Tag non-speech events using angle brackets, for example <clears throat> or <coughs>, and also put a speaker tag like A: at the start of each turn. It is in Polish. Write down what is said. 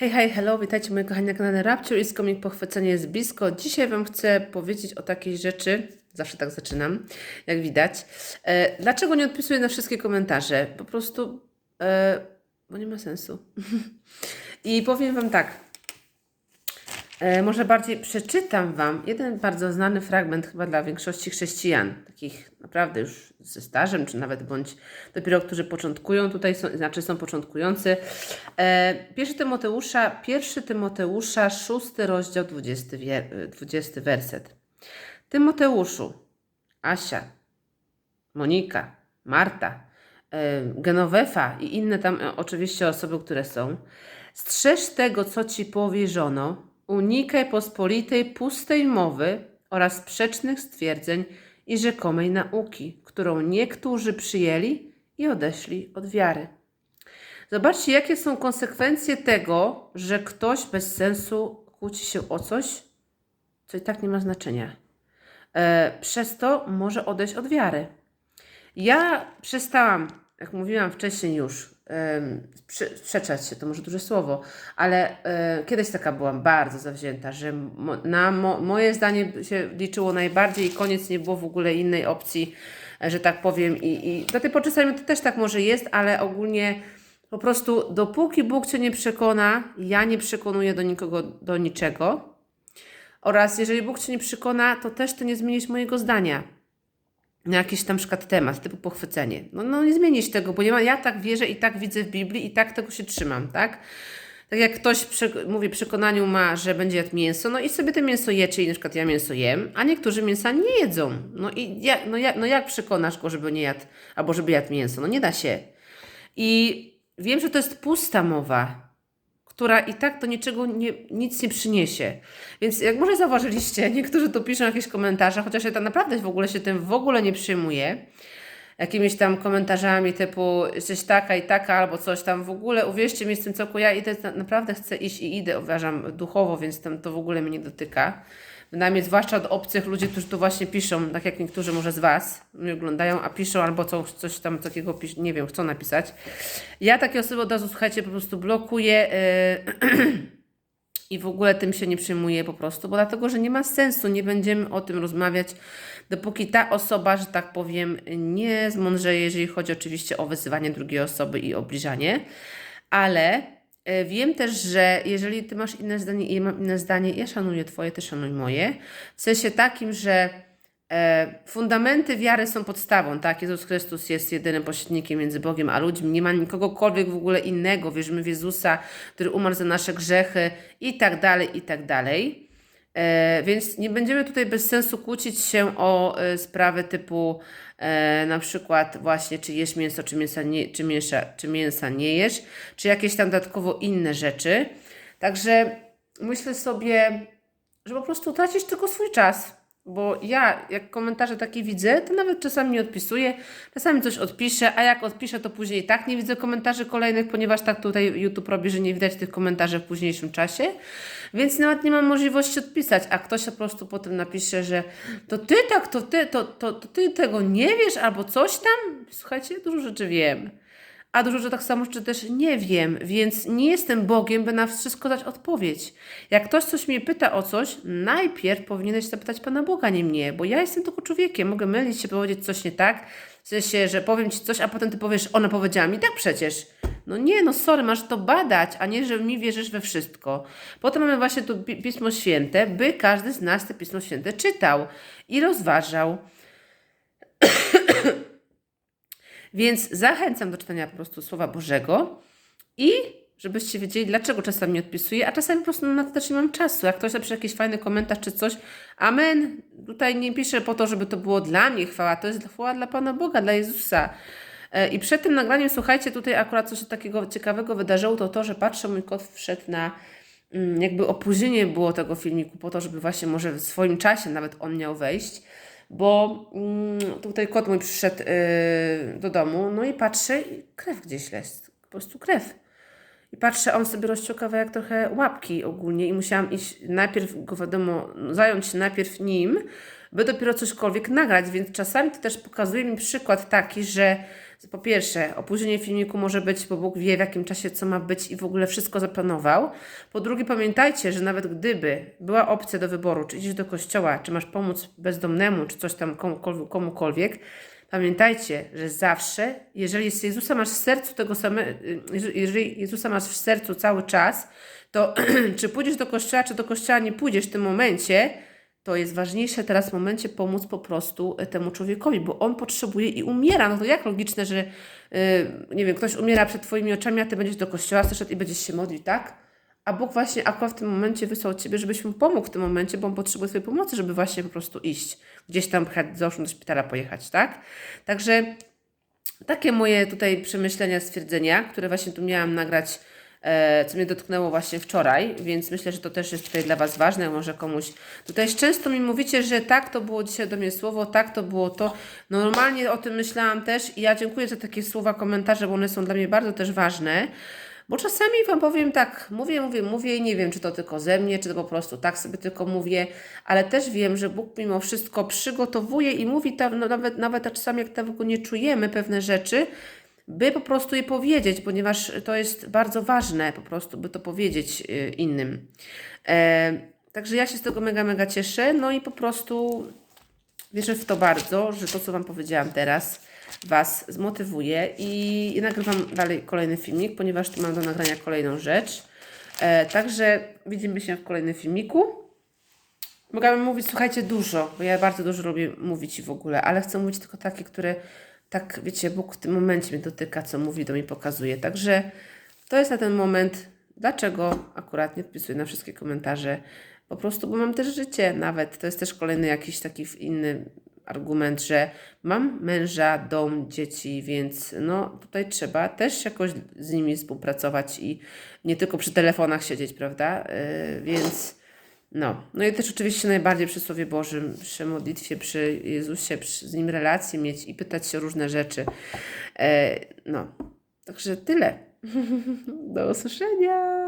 A: Hej, hej, hello, witajcie moi kochani na kanale Rapture i z komik Pochwycenie jest blisko. Dzisiaj Wam chcę powiedzieć o takiej rzeczy, zawsze tak zaczynam, jak widać. E, dlaczego nie odpisuję na wszystkie komentarze? Po prostu, e, bo nie ma sensu. <laughs> I powiem Wam tak, może bardziej przeczytam Wam jeden bardzo znany fragment chyba dla większości chrześcijan, takich naprawdę już ze stażem, czy nawet bądź dopiero, którzy początkują tutaj, są, znaczy są początkujący. E, pierwszy Tymoteusza, pierwszy Tymoteusza, szósty rozdział, 20, wier, 20 werset. Tymoteuszu, Asia, Monika, Marta, e, Genowefa i inne tam e, oczywiście osoby, które są. Strzeż tego, co ci powierzono, Unikaj pospolitej, pustej mowy oraz sprzecznych stwierdzeń i rzekomej nauki, którą niektórzy przyjęli i odeszli od wiary. Zobaczcie, jakie są konsekwencje tego, że ktoś bez sensu kłóci się o coś, co i tak nie ma znaczenia. E, przez to może odejść od wiary. Ja przestałam, jak mówiłam wcześniej już, sprzeczać się, to może duże słowo, ale kiedyś taka byłam bardzo zawzięta, że na mo, moje zdanie się liczyło najbardziej i koniec nie było w ogóle innej opcji, e, że tak powiem. I, i do tej pory czasami to też tak może jest, ale ogólnie po prostu dopóki Bóg Cię nie przekona, ja nie przekonuję do nikogo, do niczego. Oraz jeżeli Bóg Cię nie przekona, to też Ty nie zmienisz mojego zdania na jakiś tam przykład temat, typu pochwycenie. No, no nie zmienisz tego, bo nie ma, ja tak wierzę i tak widzę w Biblii i tak tego się trzymam, tak? Tak jak ktoś, przy, mówi, przekonaniu ma, że będzie jadł mięso, no i sobie to mięso je, czyli na przykład ja mięso jem, a niektórzy mięsa nie jedzą. No i ja, no, ja, no jak przekonasz go, żeby nie jadł, albo żeby jadł mięso? No nie da się. I wiem, że to jest pusta mowa, która i tak do niczego nie, nic nie przyniesie. Więc jak może zauważyliście, niektórzy tu piszą jakieś komentarze, chociaż ja tak naprawdę w ogóle się tym w ogóle nie przyjmuję, jakimiś tam komentarzami typu jesteś taka i taka, albo coś tam w ogóle, uwierzcie mi z tym co ja idę, naprawdę chcę iść i idę, uważam, duchowo, więc tam to w ogóle mnie nie dotyka. Bynajmniej zwłaszcza od obcych ludzi, którzy tu właśnie piszą, tak jak niektórzy może z Was mnie oglądają, a piszą albo coś, coś tam takiego, nie wiem, chcą napisać. Ja takie osoby od razu, słuchajcie, po prostu blokuję yy, <clears throat> i w ogóle tym się nie przejmuję po prostu, bo dlatego, że nie ma sensu, nie będziemy o tym rozmawiać, dopóki ta osoba, że tak powiem, nie zmądrzeje, jeżeli chodzi oczywiście o wyzywanie drugiej osoby i obliżanie, ale E, wiem też, że jeżeli ty masz inne zdanie i ja mam inne zdanie, ja szanuję twoje, ty szanuj moje. W sensie takim, że fundamenty wiary są podstawą, tak? Jezus Chrystus jest jedynym pośrednikiem między Bogiem a ludźmi. Nie ma nikogokolwiek w ogóle innego. Wierzymy w Jezusa, który umarł za nasze grzechy i tak dalej, i tak dalej. E, więc nie będziemy tutaj bez sensu kłócić się o e, sprawy typu e, na przykład właśnie czy jesz mięso, czy mięsa, nie, czy, mięsa, czy mięsa nie jesz, czy jakieś tam dodatkowo inne rzeczy. Także myślę sobie, że po prostu tracisz tylko swój czas. Bo ja, jak komentarze takie widzę, to nawet czasami nie odpisuję, czasami coś odpiszę, a jak odpiszę, to później i tak nie widzę komentarzy kolejnych, ponieważ tak tutaj YouTube robi, że nie widać tych komentarzy w późniejszym czasie, więc nawet nie mam możliwości odpisać, a ktoś po prostu potem napisze, że to ty tak, to ty, to, to, to ty tego nie wiesz, albo coś tam. Słuchajcie, dużo rzeczy wiem a dużo że tak samo czy też nie wiem, więc nie jestem Bogiem, by na wszystko dać odpowiedź. Jak ktoś coś mnie pyta o coś, najpierw powinieneś zapytać Pana Boga, nie mnie, bo ja jestem tylko człowiekiem, mogę mylić się, powiedzieć coś nie tak, w sensie, że powiem Ci coś, a potem Ty powiesz, ona powiedziała mi tak przecież. No nie, no sorry, masz to badać, a nie, że mi wierzysz we wszystko. Potem mamy właśnie tu Pismo Święte, by każdy z nas te Pismo Święte czytał i rozważał. <coughs> Więc zachęcam do czytania po prostu Słowa Bożego i żebyście wiedzieli, dlaczego czasami nie odpisuję, a czasami po prostu na to też nie mam czasu. Jak ktoś napisze jakiś fajny komentarz czy coś, amen, tutaj nie piszę po to, żeby to było dla mnie chwała, to jest chwała dla Pana Boga, dla Jezusa. E, I przed tym nagraniem, słuchajcie, tutaj akurat coś takiego ciekawego wydarzyło, to to, że patrzę, mój kot wszedł na mm, jakby opóźnienie było tego filmiku po to, żeby właśnie może w swoim czasie nawet on miał wejść bo mm, tutaj kot mój przyszedł yy, do domu, no i patrzę, i krew gdzieś jest, po prostu krew. I patrzę, on sobie rozciął kawałek trochę łapki ogólnie i musiałam iść najpierw go wiadomo, zająć się najpierw nim, by dopiero cośkolwiek nagrać, więc czasami to też pokazuje mi przykład taki, że Po pierwsze, opóźnienie filmiku może być, bo Bóg wie w jakim czasie co ma być i w ogóle wszystko zaplanował. Po drugie, pamiętajcie, że nawet gdyby była opcja do wyboru, czy idziesz do kościoła, czy masz pomóc bezdomnemu, czy coś tam komukolwiek, komukolwiek Pamiętajcie, że zawsze, jeżeli Jezusa masz w sercu tego samego, jeżeli Jezusa masz w sercu cały czas, to <clears throat> czy pójdziesz do kościoła, czy do kościoła nie pójdziesz w tym momencie, to jest ważniejsze teraz w momencie pomóc po prostu e, temu człowiekowi, bo on potrzebuje i umiera. No to jak logiczne, że yy, nie wiem, ktoś umiera przed Twoimi oczami, a Ty będziesz do kościoła szedł i będziesz się modlił, tak? A Bóg właśnie akurat w tym momencie wysłał Ciebie, żebyś mu pomógł w tym momencie, bo on potrzebuje Twojej pomocy, żeby właśnie po prostu iść. Gdzieś tam załóżmy do szpitala pojechać, tak? Także takie moje tutaj przemyślenia, stwierdzenia, które właśnie tu miałam nagrać, co mnie dotknęło właśnie wczoraj, więc myślę, że to też jest tutaj dla Was ważne, może komuś. Tutaj często mi mówicie, że tak, to było dzisiaj do mnie słowo, tak, to było to. Normalnie o tym myślałam też i ja dziękuję za takie słowa, komentarze, bo one są dla mnie bardzo też ważne. Bo czasami Wam powiem tak, mówię, mówię, mówię i nie wiem, czy to tylko ze mnie, czy to po prostu tak sobie tylko mówię, ale też wiem, że Bóg mimo wszystko przygotowuje i mówi tam, no nawet, nawet czasami jak tego nie czujemy pewne rzeczy, by po prostu je powiedzieć, ponieważ to jest bardzo ważne po prostu, by to powiedzieć y, innym. E, także ja się z tego mega, mega cieszę, no i po prostu wierzę w to bardzo, że to, co Wam powiedziałam teraz, Was zmotywuje i, nagrywam dalej kolejny filmik, ponieważ tu mam do nagrania kolejną rzecz. E, także widzimy się w kolejnym filmiku. Mogłabym mówić, słuchajcie, dużo, bo ja bardzo dużo lubię mówić w ogóle, ale chcę mówić tylko takie, które tak, wiecie, Bóg w tym momencie mnie dotyka, co mówi, do mnie pokazuje. Także to jest na ten moment, dlaczego akurat nie odpisuję na wszystkie komentarze. Po prostu, bo mam też życie nawet. To jest też kolejny jakiś taki inny argument, że mam męża, dom, dzieci, więc no tutaj trzeba też jakoś z nimi współpracować i nie tylko przy telefonach siedzieć, prawda? Yy, więc no. No i też oczywiście najbardziej przy Słowie Bożym, przy modlitwie, przy Jezusie, przy, z Nim relacje mieć i pytać się o różne rzeczy. Yy, no. Także tyle. <laughs> Do usłyszenia.